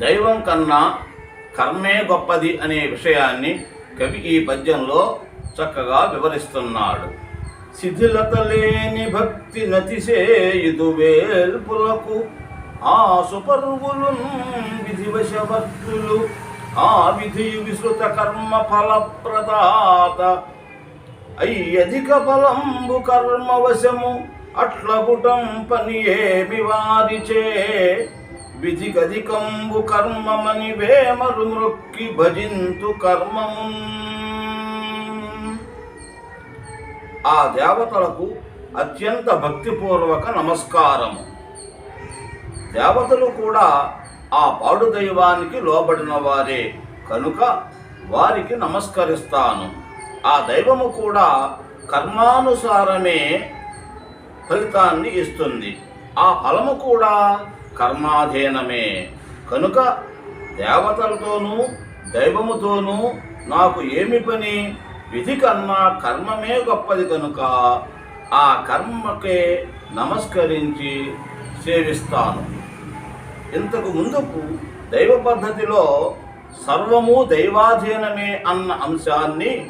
దైవం కన్నా కర్మే గొప్పది అనే విషయాన్ని కవి ఈ పద్యంలో చక్కగా వివరిస్తున్నాడు. శిథిలత లేని భక్తి నతిసేయుదు వేల్పులకు ఆ సుపర్వులు విధివశవర్తులు ఆ విధియు విశ్రుత కర్మ ఫలప్రదాత. అయి అధిక ఫలంబు కర్మవశము అట్లగుటం పని ఏమి వారిచే. విధిగధికంబు కర్మమని వేమరు మృక్కి భజింతు కర్మము ఆ దేవతలకు అత్యంత భక్తిపూర్వక నమస్కారము. దేవతలు కూడా ఆ పాడు దైవానికి లోబడిన వారే కనుక వారికి నమస్కరిస్తాను. ఆ దైవము కూడా కర్మానుసారమే ఫలితాన్ని ఇస్తుంది. ఆ ఫలము కూడా కర్మాధీనమే. కనుక దేవతలతోనూ దైవముతోనూ నాకు ఏమి పని? విధి కన్నా కర్మమే గొప్పది కనుక ఆ కర్మకే నమస్కరించి సేవిస్తాను. ఇంతకు ముందుకు దైవ పద్ధతిలో సర్వము దైవాధీనమే అన్న అంశాన్ని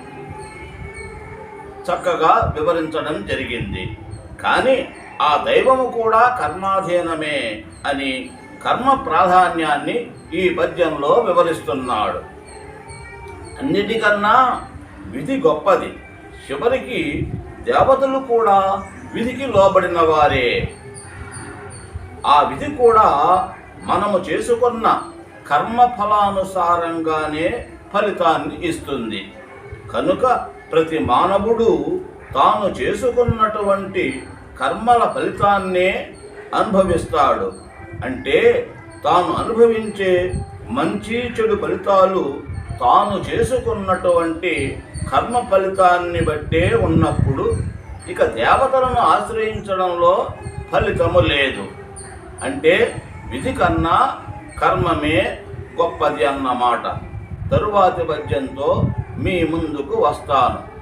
చక్కగా వివరించడం జరిగింది. కానీ ఆ దైవము కూడా కర్మాధీనమే అని కర్మ ప్రాధాన్యాన్ని ఈ పద్యంలో వివరిస్తున్నాడు. అన్నిటికన్నా విధి గొప్పది. చివరికి దేవతలు కూడా విధికి లోబడిన వారే. ఆ విధి కూడా మనము చేసుకున్న కర్మ ఫలానుసారంగానే ఫలితాన్ని ఇస్తుంది. కనుక ప్రతి మానవుడు తాను చేసుకున్నటువంటి కర్మల ఫలితాన్నే అనుభవిస్తాడు. అంటే తాను అనుభవించే మంచి చెడు ఫలితాలు తాను చేసుకున్నటువంటి కర్మ ఫలితాన్ని బట్టే ఉన్నప్పుడు ఇక దేవతలను ఆశ్రయించడంలో ఫలితము లేదు. అంటే విధి కన్నా కర్మమే గొప్పది అన్నమాట. తరువాతి పద్యంతో మీ ముందుకు వస్తాను.